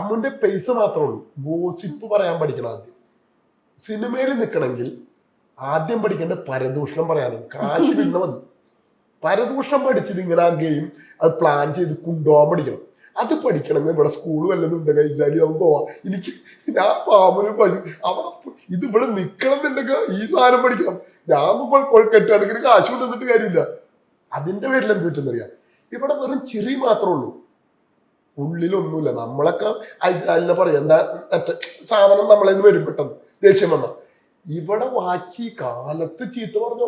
അമ്മുന്റെ pace മാത്രമേ ഉള്ളൂ. Gossip പറയാൻ പഠിക്കണം ആദ്യം. സിനിമയിൽ നിൽക്കണമെങ്കിൽ ആദ്യം പഠിക്കേണ്ട പരദൂഷണം പറയാനും. കാശ് പിന്നെ മതി. പരദൂഷണം പഠിച്ചിട്ട് ഇങ്ങനെ ആ ഗെയിം അത് പ്ലാൻ ചെയ്ത് കൊണ്ടുപോകാൻ പഠിക്കണം. അത് പഠിക്കണമെങ്കിൽ ഇവിടെ സ്കൂൾ വല്ലതും ഉണ്ട് കഴിഞ്ഞാൽ അവൻ പോവാ. എനിക്ക് ഞാൻ പാമ്പന് അവിടെ ഇത് ഇവിടെ നിൽക്കണം എന്നുണ്ടെങ്കിൽ ഈ സാധനം പഠിക്കണം. ഞാൻ കെട്ടാണെങ്കിൽ കാശ് കൊണ്ടുവന്നിട്ട് കാര്യമില്ല. അതിന്റെ പേരിൽ എന്ത് പറ്റുന്നറിയാം ഇവിടെ വെറും ചിരി മാത്രമേ ഉള്ളൂ. ഉള്ളിലൊന്നുമില്ല. നമ്മളൊക്കെ ഹൈദരാലിനെ പറയും എന്താ സാധനം നമ്മളെ നിന്ന് വരും പെട്ടെന്ന്. ദേഷ്യം വന്ന. ഇവിടെ വാക്കി കാലത്ത് ചീത്ത പറഞ്ഞ?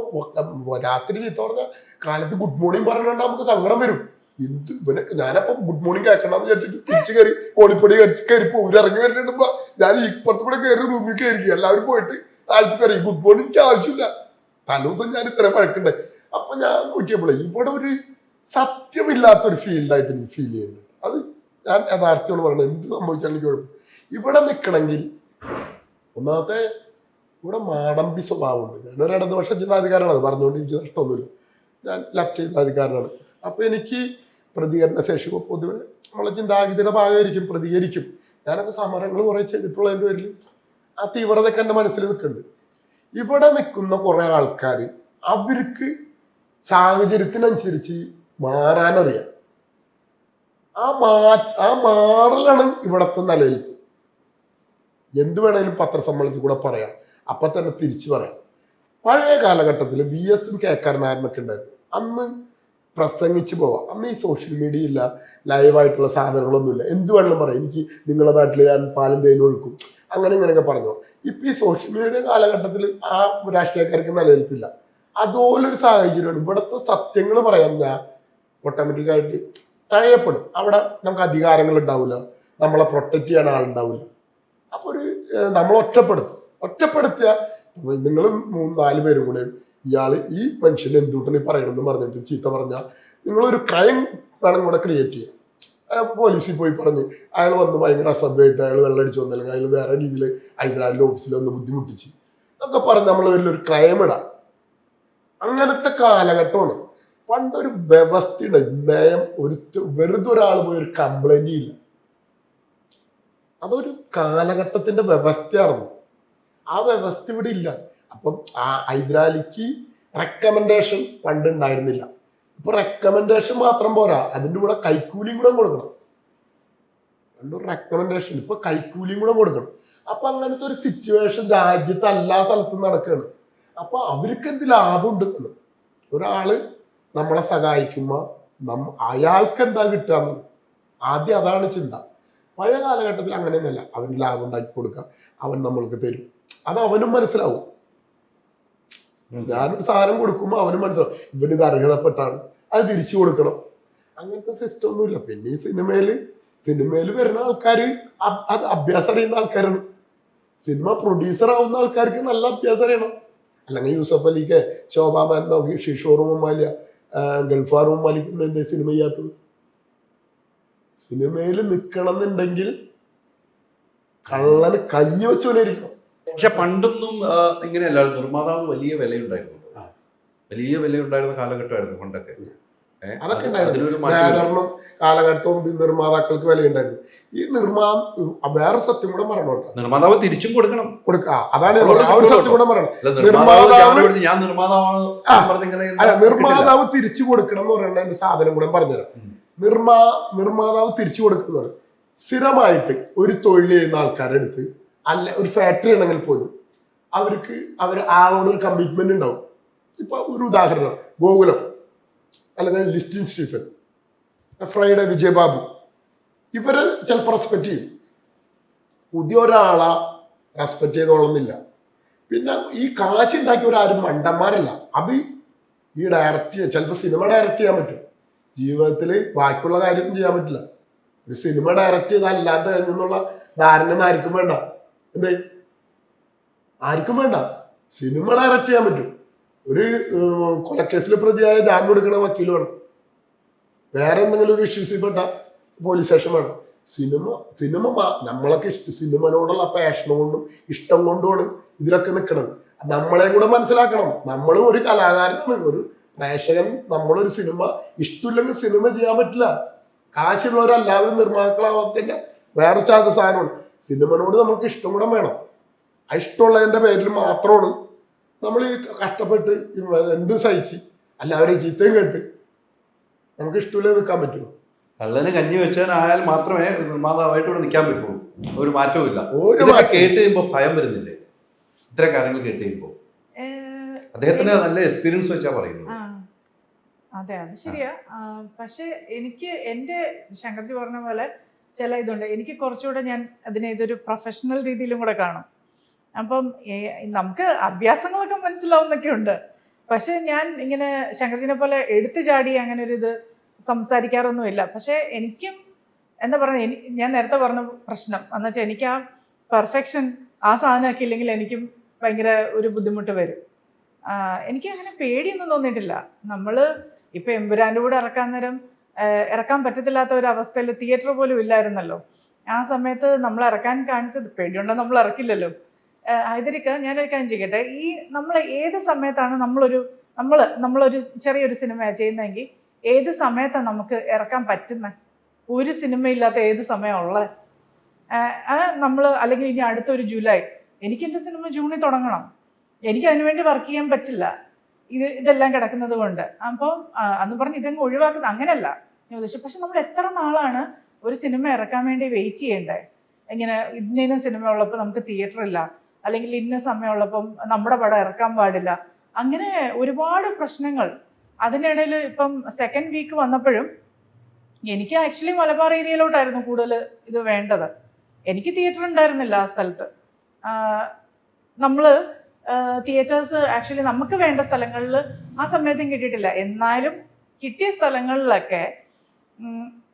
രാത്രി ചീത്ത പറഞ്ഞ? കാലത്ത് ഗുഡ് മോർണിംഗ് പറഞ്ഞാൽ നമുക്ക് സങ്കടം വരും. എന്ത് ഇവനൊക്കെ ഞാനപ്പം ഗുഡ് മോർണിംഗ് കേൾക്കണമെന്ന് വിചാരിച്ചിട്ട് തിരിച്ചു കയറി കോടിപ്പൊടി കയറി പോകും ഇറങ്ങി വരുന്നുണ്ടോ ഞാൻ ഇപ്പുറത്ത് കൂടെ കയറി റൂമിൽ കയറി എല്ലാവരും പോയിട്ട് താഴ്ത്തി കയറി ഗുഡ് മോർണിംഗ് എനിക്ക് ആവശ്യമില്ല. തലേദിവസം ഞാൻ ഇത്ര പഴക്കണ്ടേ അപ്പൊ ഞാൻ നോക്കിയപ്പോഴേ ഇവിടെ ഒരു സത്യമില്ലാത്ത ഒരു ഫീൽഡായിട്ട് ഫീൽ ചെയ്യുന്നുണ്ട്. അത് ഞാൻ യഥാർത്ഥത്തോട് പറയണം എന്ത് സംഭവിച്ചാലും കുഴപ്പം. ഇവിടെ നിൽക്കണമെങ്കിൽ ഒന്നാമത്തെ ഇവിടെ മാടമ്പി സ്വഭാവമുണ്ട്. ഞാനൊരു ഇടതുപക്ഷ ചിന്താധികാരനാണ് അത് പറഞ്ഞുകൊണ്ട് എനിക്ക് നഷ്ടമൊന്നുമില്ല. ഞാൻ ലെഫ്റ്റ് ചിന്താധികാരനാണ് അപ്പോൾ എനിക്ക് പ്രതികരണ ശേഷി പൊതുവെ നമ്മളെ ചിന്താഗതിയുടെ ഭാഗമായിരിക്കും പ്രതികരിക്കും. ഞാനൊക്കെ സമരങ്ങൾ കുറേ ചെയ്തിട്ടുള്ള എന്റെ പേരിൽ ആ തീവ്രതയൊക്കെ എന്റെ മനസ്സിൽ നിൽക്കുന്നുണ്ട്. ഇവിടെ നിൽക്കുന്ന കുറേ ആൾക്കാർ അവർക്ക് സാഹചര്യത്തിനനുസരിച്ച് മാറാനറിയാം. ആ മാ ആ മാറലാണ് ഇവിടത്തെ നിലനിൽപ്പ് എന്ത് വേണമെങ്കിലും പത്രസമ്മേളനത്തിൽ കൂടെ പറയാം. അപ്പൊ തന്നെ തിരിച്ചു പറയാം. പഴയ കാലഘട്ടത്തിൽ ബി എസും കേക്കാരനാരനൊക്കെ ഉണ്ടായിരുന്നു? അന്ന് പ്രസംഗിച്ച് പോവാം. അന്ന് ഈ സോഷ്യൽ മീഡിയ ഇല്ല ലൈവായിട്ടുള്ള സാധനങ്ങളൊന്നുമില്ല. എന്ത് വേണമെങ്കിലും പറയാം. എനിക്ക് നിങ്ങളുടെ നാട്ടിൽ ഞാൻ പാലം തേനും ഒഴുക്കും. അങ്ങനെ ഇങ്ങനെയൊക്കെ പറഞ്ഞു. ഇപ്പൊ ഈ സോഷ്യൽ മീഡിയ കാലഘട്ടത്തിൽ ആ രാഷ്ട്രീയക്കാർക്ക് നിലനിൽപ്പില്ല. അതുപോലൊരു സാഹചര്യമാണ്. ഇവിടുത്തെ സത്യങ്ങൾ പറയാൻ ഞാൻ ഓട്ടോമാറ്റിക്കായിട്ട് തഴയപ്പെടും. അവിടെ നമുക്ക് അധികാരങ്ങൾ ഉണ്ടാവില്ല. നമ്മളെ പ്രൊട്ടക്ട് ചെയ്യാൻ ആളുണ്ടാവില്ല അപ്പൊ ഒരു നമ്മൾ ഒറ്റപ്പെടുത്തും. ഒറ്റപ്പെടുത്തിയ നിങ്ങൾ മൂന്ന് നാല് പേരും കൂടെ ഇയാൾ ഈ മനുഷ്യൻ എന്തുകൊണ്ടാണ് ഈ പറയണമെന്ന് പറഞ്ഞിട്ട് ചീത്ത പറഞ്ഞാൽ നിങ്ങളൊരു ക്രൈം വേണം കൂടെ ക്രിയേറ്റ് ചെയ്യാം പോലീസിൽ പോയി പറഞ്ഞ് അയാൾ വന്ന് ഭയങ്കര അസഭ്യമായിട്ട് അയാൾ വെള്ളടിച്ച് വന്നില്ലെങ്കിൽ അയാൾ വേറെ രീതിയിൽ ഹൈദരാബാദിലെ ഓഫീസിൽ വന്ന് ബുദ്ധിമുട്ടിച്ച്. എന്നൊക്കെ പറഞ്ഞ് നമ്മൾ വലിയൊരു ക്രൈം ഇടാം. അങ്ങനത്തെ കാലഘട്ടമാണ്. പണ്ടൊരു വ്യവസ്ഥയുടെ നയം ഒരു വെറുതെ ഒരാൾ പോയി ഒരു കംപ്ലൈന്റ് ഇല്ല. അതൊരു കാലഘട്ടത്തിന്റെ വ്യവസ്ഥയായിരുന്നു. ആ വ്യവസ്ഥ ഇവിടെ ഇല്ല. അപ്പം ആ ഹൈദരാലിക്ക് റെക്കമെൻഡേഷൻ പണ്ട് ഉണ്ടായിരുന്നില്ല. ഇപ്പൊ റെക്കമെൻഡേഷൻ മാത്രം പോരാ. അതിന്റെ കൂടെ കൈക്കൂലിയും കൂടെ കൊടുക്കണം. പണ്ട് റെക്കമെൻഡേഷൻ ഇപ്പൊ കൈക്കൂലിയും കൂടെ കൊടുക്കണം. അപ്പൊ അങ്ങനത്തെ ഒരു സിറ്റുവേഷൻ രാജ്യത്ത് എല്ലാ സ്ഥലത്തും നടക്കുകയാണ്. അപ്പൊ അവർക്ക് എന്ത് ലാഭം ഉണ്ടെന്നുള്ളത് ഒരാൾ നമ്മളെ സഹായിക്കുമ്പോൾ നമ്മ അയാൾക്ക് എന്താ കിട്ടുക ആദ്യം അതാണ് ചിന്ത. പഴയ കാലഘട്ടത്തിൽ അങ്ങനെയൊന്നുമല്ല. അവന് ലാഭം ഉണ്ടാക്കി കൊടുക്കുക. അവൻ നമ്മൾക്ക് തരും. അത് അവനും മനസ്സിലാവും. ഞാനൊരു സാധനം കൊടുക്കുമ്പോൾ അവനും മനസ്സിലാവും. ഇവന് ഇത് അർഹതപ്പെട്ടാണ്. അത് തിരിച്ചു കൊടുക്കണം. അങ്ങനത്തെ സിസ്റ്റം ഒന്നുമില്ല. പിന്നെ ഈ സിനിമയിൽ സിനിമയിൽ വരുന്ന ആൾക്കാർ അത് അഭ്യാസം അറിയുന്ന ആൾക്കാരാണ്. സിനിമ പ്രൊഡ്യൂസർ ആവുന്ന ആൾക്കാർക്ക് നല്ല അഭ്യാസം അറിയണം. അല്ലെങ്കിൽ യൂസഫ് അലിക്ക് ശോഭാമാനോ ഷിഷോറും ഉമ്മാലിയ ഗൾഫാറും ഉമ്മാലിക്ക് എന്റെ സിനിമയ്യാത്ത സിനിമയിൽ നിൽക്കണം എന്നുണ്ടെങ്കിൽ കള്ളന് കഞ്ഞി വെച്ചോലിരിക്കണം പക്ഷെ പണ്ടൊന്നും ഇങ്ങനെയല്ല. നിർമ്മാതാവ് വലിയ വിലയുണ്ടായിരുന്നു. വലിയ വിലയുണ്ടായിരുന്ന കാലഘട്ടമായിരുന്നു പണ്ടൊക്കെ. അതൊക്കെ അത് ഉണ്ടായിരുന്നു. ബാനറിനും കാലഘട്ടവും നിർമ്മാതാക്കൾക്ക് വിലയുണ്ടായിരുന്നു. ഈ നിർമ്മാ വേറെ സത്യം കൂടെ പറയണോട്ടോ നിർമ്മാതാവ് തിരിച്ചും കൊടുക്കണം. കൊടുക്ക അതാണ്. ആ ഒരു സത്യം കൂടെ പറയണം നിർമ്മാതാവ് തിരിച്ചു കൊടുക്കണം എന്ന് പറയുന്ന എന്റെ സാധനം കൂടെ പറഞ്ഞുതരാം. നിർമ്മാ നിർമ്മാതാവ് തിരിച്ചു കൊടുക്കുന്നത് സ്ഥിരമായിട്ട് ഒരു തൊഴിൽ ചെയ്യുന്ന ആൾക്കാരുടെ അടുത്ത് അല്ല ഒരു ഫാക്ടറി ആണെങ്കിൽ പോലും അവർക്ക് അവർ ആളോട് ഒരു കമ്മിറ്റ്മെന്റ് ഉണ്ടാവും. ഇപ്പൊ ഒരു ഉദാഹരണം ഗോകുലം. അല്ലെങ്കിൽ ലിസ്റ്റിൻ സ്റ്റീഫൻ. ഫ്രൈഡേ വിജയബാബു ഇവരെ ചിലപ്പോൾ റെസ്പെക്ട് ചെയ്യും. പുതിയ ഒരാളെ റെസ്പെക്ട് ചെയ്തോളുന്നില്ല. പിന്നെ ഈ കാശ് ഉണ്ടാക്കിയവരാരും മണ്ടന്മാരല്ല. അത് ഈ ഡയറക്റ്റ് ചെയ്യാൻ ചിലപ്പോൾ സിനിമ ഡയറക്റ്റ് ചെയ്യാൻ പറ്റും. ജീവിതത്തിൽ ബാക്കിയുള്ള കാര്യമൊന്നും ചെയ്യാൻ പറ്റില്ല. ഒരു സിനിമ ഡയറക്റ്റ് ചെയ്താൽ അല്ലാത്ത എന്നുള്ള ധാരണ ആർക്കും വേണ്ട. എന്തേ? ആർക്കും വേണ്ട. സിനിമ ഡയറക്റ്റ് ചെയ്യാൻ പറ്റും. ഒരു കൊലക്കേസിൽ പ്രതിയായ ജാമ്യം എടുക്കണ വക്കീലാണ് വേറെ എന്തെങ്കിലും ഒരു ഇഷ്യൂസിൽ പെട്ട പോലീസ് സ്റ്റേഷൻ വേണം. സിനിമ സിനിമ നമ്മളൊക്കെ ഇഷ്ട സിനിമനോടുള്ള പാഷൻ കൊണ്ടും ഇഷ്ടം കൊണ്ടുമാണ് ഇതിലൊക്കെ നിൽക്കുന്നത് നമ്മളെ കൂടെ മനസ്സിലാക്കണം. നമ്മളും ഒരു കലാകാരനാണ്. ഒരു പ്രേക്ഷകൻ നമ്മളൊരു സിനിമ ഇഷ്ടമില്ലെങ്കിൽ സിനിമ ചെയ്യാൻ പറ്റില്ല. കാശുള്ളവരെല്ലാവരും നിർമ്മാതാക്കളാവാത്തതിന്റെ വേറെ സാധനമാണ്. സിനിമനോട് നമുക്ക് ഇഷ്ടം കൂടെ വേണം. ആ ഇഷ്ടമുള്ളതിന്റെ പേരിൽ മാത്രമാണ് നമ്മൾ ഈ കഷ്ടപ്പെട്ട് എന്ത് സഹിച്ച്? എല്ലാവരെയും ചീത്തയും കേട്ട്. നമുക്ക് ഇഷ്ടമില്ല നിൽക്കാൻ പറ്റുമോ? കള്ളന് കഞ്ഞി വെച്ചവനായാൽ മാത്രമേ നിർമ്മാതാവായിട്ട് ഇവിടെ നിൽക്കാൻ പറ്റുള്ളൂ. ഒരു മാറ്റവും ഇല്ല. ഇതൊക്കെ കേട്ട് കഴിയുമ്പോൾ ഭയം വരുന്നില്ലേ? ഇത്ര കാര്യങ്ങൾ കേട്ട് കഴിയുമ്പോൾ അദ്ദേഹത്തിന് നല്ല എക്സ്പീരിയൻസ് വെച്ചാ പറയുന്നത്. അതെ അത് ശരിയാ. പക്ഷെ എനിക്ക് എന്റെ ശങ്കർജി പറഞ്ഞ പോലെ ചില ഇതുണ്ട്. എനിക്ക് കുറച്ചുകൂടെ ഞാൻ അതിനെ ഇതൊരു പ്രൊഫഷണൽ രീതിയിലും കൂടെ കാണും. അപ്പം നമുക്ക് അഭ്യാസങ്ങളൊക്കെ മനസ്സിലാവുന്നൊക്കെ ഉണ്ട് പക്ഷെ ഞാൻ ഇങ്ങനെ ശങ്കർജിനെ പോലെ എടുത്തു ചാടി അങ്ങനെ ഒരു ഇത് സംസാരിക്കാറൊന്നുമില്ല. പക്ഷെ എനിക്കും എന്താ പറയുക ഞാൻ നേരത്തെ പറഞ്ഞ പ്രശ്നം എന്ന് വെച്ചാൽ എനിക്ക് ആ പെർഫെക്ഷൻ ആ സാധനമൊക്കെ ഇല്ലെങ്കിൽ എനിക്കും ഭയങ്കര ഒരു ബുദ്ധിമുട്ട് വരും. എനിക്ക് അങ്ങനെ പേടിയൊന്നും തോന്നിയിട്ടില്ല. നമ്മൾ ഇപ്പൊ എമ്പുരാന്റെ കൂടെ ഇറക്കാൻ നേരം ഇറക്കാൻ പറ്റത്തില്ലാത്ത ഒരു അവസ്ഥയിൽ തിയേറ്റർ പോലും ഇല്ലായിരുന്നല്ലോ. ആ സമയത്ത് നമ്മൾ ഇറക്കാൻ കാണിച്ചത് പേടിയുണ്ടോ? നമ്മൾ ഇറക്കില്ലല്ലോ. ഇതിരിക്ക ഞാനൊരു കാര്യം ചെയ്യട്ടെ ഈ നമ്മൾ ഏത് സമയത്താണ് നമ്മളൊരു നമ്മൾ നമ്മളൊരു ചെറിയൊരു സിനിമ ചെയ്യുന്നതെങ്കിൽ ഏത് സമയത്താണ് നമുക്ക് ഇറക്കാൻ പറ്റുന്നത് ഒരു സിനിമയില്ലാത്ത ഏത് സമയമുള്ളത് നമ്മൾ അല്ലെങ്കിൽ ഇനി അടുത്തൊരു ജൂലൈ എനിക്ക് എന്റെ സിനിമ ജൂണിൽ തുടങ്ങണം. എനിക്ക് അതിനുവേണ്ടി വർക്ക് ചെയ്യാൻ പറ്റില്ല. ഇത് ഇതെല്ലാം കിടക്കുന്നത് കൊണ്ട്. അപ്പോൾ അന്ന് പറഞ്ഞ് ഇതങ്ങ് ഒഴിവാക്കുന്നത് അങ്ങനെയല്ല. ഞാൻ ഉദ്ദേശിച്ചത് പക്ഷെ നമ്മൾ എത്ര നാളാണ് ഒരു സിനിമ ഇറക്കാൻ വേണ്ടി വെയിറ്റ് ചെയ്യേണ്ടത് ഇങ്ങനെ ഇന്നേനും ഇന്ന സിനിമ ഉള്ളപ്പോൾ നമുക്ക് തിയേറ്റർ ഇല്ല. അല്ലെങ്കിൽ ഇന്ന സമയമുള്ളപ്പം നമ്മുടെ പടം ഇറക്കാൻ പാടില്ല. അങ്ങനെ ഒരുപാട് പ്രശ്നങ്ങൾ. അതിനിടയിൽ ഇപ്പം സെക്കൻഡ് വീക്ക് വന്നപ്പോഴും എനിക്ക് ആക്ച്വലി മലബാർ ഏരിയയിലോട്ടായിരുന്നു കൂടുതൽ ഇത് വേണ്ടത്. എനിക്ക് തിയേറ്റർ ഉണ്ടായിരുന്നില്ല ആ സ്ഥലത്ത്. നമ്മൾ തിയേറ്റേഴ്സ് ആക്ച്വലി നമുക്ക് വേണ്ട സ്ഥലങ്ങളിൽ ആ സമയത്തും കിട്ടിയിട്ടില്ല. എന്നാലും കിട്ടിയ സ്ഥലങ്ങളിലൊക്കെ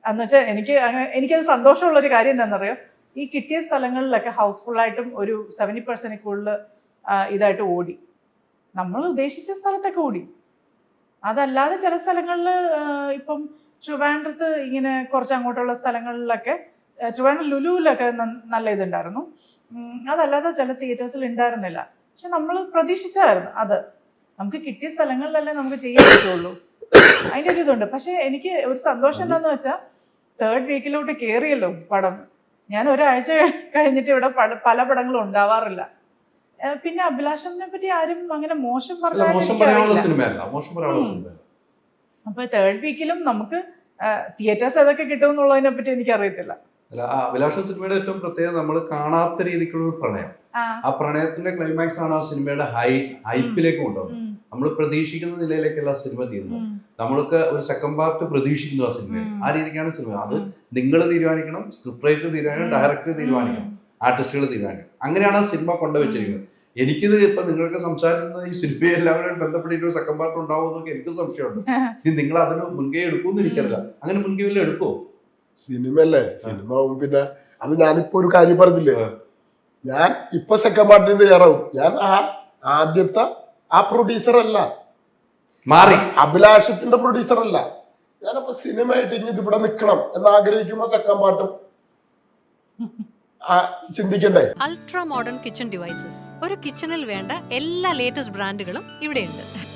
എന്നുവെച്ചാൽ എനിക്ക് എനിക്കത് സന്തോഷമുള്ളൊരു കാര്യം എന്താണെന്നറിയോ? ഈ കിട്ടിയ സ്ഥലങ്ങളിലൊക്കെ ഹൗസ്ഫുള്ളായിട്ടും ഒരു സെവന്റി പെർസെന്റ് കൂടുതൽ ഇതായിട്ട് ഓടി. നമ്മൾ ഉദ്ദേശിച്ച സ്ഥലത്തൊക്കെ ഓടി. അതല്ലാതെ ചില സ്ഥലങ്ങളിൽ ഇപ്പം ട്രിവാൻഡ്രത്ത് ഇങ്ങനെ കുറച്ച് അങ്ങോട്ടുള്ള സ്ഥലങ്ങളിലൊക്കെ ട്രിവാൻഡ്രം ലുലുവിലൊക്കെ നല്ല ഇതുണ്ടായിരുന്നു. അതല്ലാതെ ചില തിയേറ്റേഴ്സിൽ ഉണ്ടായിരുന്നില്ല. പക്ഷെ നമ്മൾ പ്രതീക്ഷിച്ചായിരുന്നു അത്. നമുക്ക് കിട്ടിയ സ്ഥലങ്ങളിലല്ലേ നമുക്ക് ചെയ്യാൻ പറ്റുള്ളൂ. അതിന്റെ ഒരു ഇതുണ്ട്. പക്ഷെ എനിക്ക് ഒരു സന്തോഷം എന്താണെന്ന് വെച്ചാൽ തേർഡ് വീക്കിലോട്ട് കയറിയല്ലോ പടം. ഞാൻ ഒരാഴ്ച കഴിഞ്ഞിട്ട് ഇവിടെ പല- പടങ്ങളും ഉണ്ടാവാറില്ല. പിന്നെ അഭിലാഷനെ പറ്റി ആരും അങ്ങനെ മോശം സിനിമയല്ല അപ്പൊ തേർഡ് വീക്കിലും നമുക്ക് തിയേറ്റേഴ്സ് ഏതൊക്കെ കിട്ടും എന്നുള്ളതിനെ പറ്റി എനിക്ക് അറിയത്തില്ല അല്ല ആ അഭിലാഷ സിനിമയുടെ ഏറ്റവും പ്രത്യേകത നമ്മൾ കാണാത്ത രീതിക്കുള്ള ഒരു പ്രണയം. ആ, പ്രണയത്തിന്റെ ക്ലൈമാക്സ് ആണ് ആ സിനിമയുടെ ഹൈ ഹൈപ്പിലേക്ക് കൊണ്ടുപോകുന്നത് നമ്മൾ പ്രതീക്ഷിക്കുന്ന നിലയിലേക്കല്ല സിനിമ തീരുന്നത് നമ്മൾക്ക് ഒരു സെക്കൻഡ് പാർട്ട് പ്രതീക്ഷിക്കുന്നു ആ സിനിമയിൽ. ആ രീതിക്കാണ് സിനിമ. അത്. നിങ്ങൾ തീരുമാനിക്കണം സ്ക്രിപ്റ്റ് റൈറ്റർ തീരുമാനിക്കണം ഡയറക്ടർ തീരുമാനിക്കണം ആർട്ടിസ്റ്റുകൾ തീരുമാനിക്കണം. അങ്ങനെയാണ് ആ സിനിമ കൊണ്ടുവച്ചിരിക്കുന്നത്. എനിക്കിത് ഇപ്പൊ നിങ്ങൾക്ക് സംസാരിക്കുന്നത് ഈ സിനിമയെ എല്ലാവരും ബന്ധപ്പെട്ടിട്ട് ഒരു സെക്കൻഡ് പാർട്ട് ഉണ്ടാവും എന്നൊക്കെ എനിക്ക് സംശയമുണ്ട്. ഇനി നിങ്ങൾ അതിന് മുൻകൈ എടുക്കുമെന്ന് എനിക്കറിയില്ല. അങ്ങനെ മുൻകൈ വല്ല എടുക്കുമോ സിനിമ അല്ലേ സിനിമ പിന്നെ അത് ഞാനിപ്പോ ഒരു കാര്യം പറഞ്ഞില്ലേ? ഞാൻ ഇപ്പൊ സെക്കൻഡ് പാർട്ടിന് തയ്യാറാവും. ഞാൻ ആ ആദ്യത്തെ ആ പ്രൊഡ്യൂസർ അല്ല. മാറി. അഭിലാഷത്തിന്റെ പ്രൊഡ്യൂസർ അല്ല. ഞാനപ്പോ സിനിമയായിട്ട് ഇനി ഇതിവിടെ നിൽക്കണം എന്ന് ആഗ്രഹിക്കുമ്പോ ചക്കൻ പാട്ടും ആ ചിന്തിക്കണ്ടേ? അൾട്രാ മോഡേൺ കിച്ചൺ ഡിവൈസസ് ഒരു കിച്ചണിൽ വേണ്ട എല്ലാ ലേറ്റസ്റ്റ് ബ്രാൻഡുകളും ഇവിടെയുണ്ട്.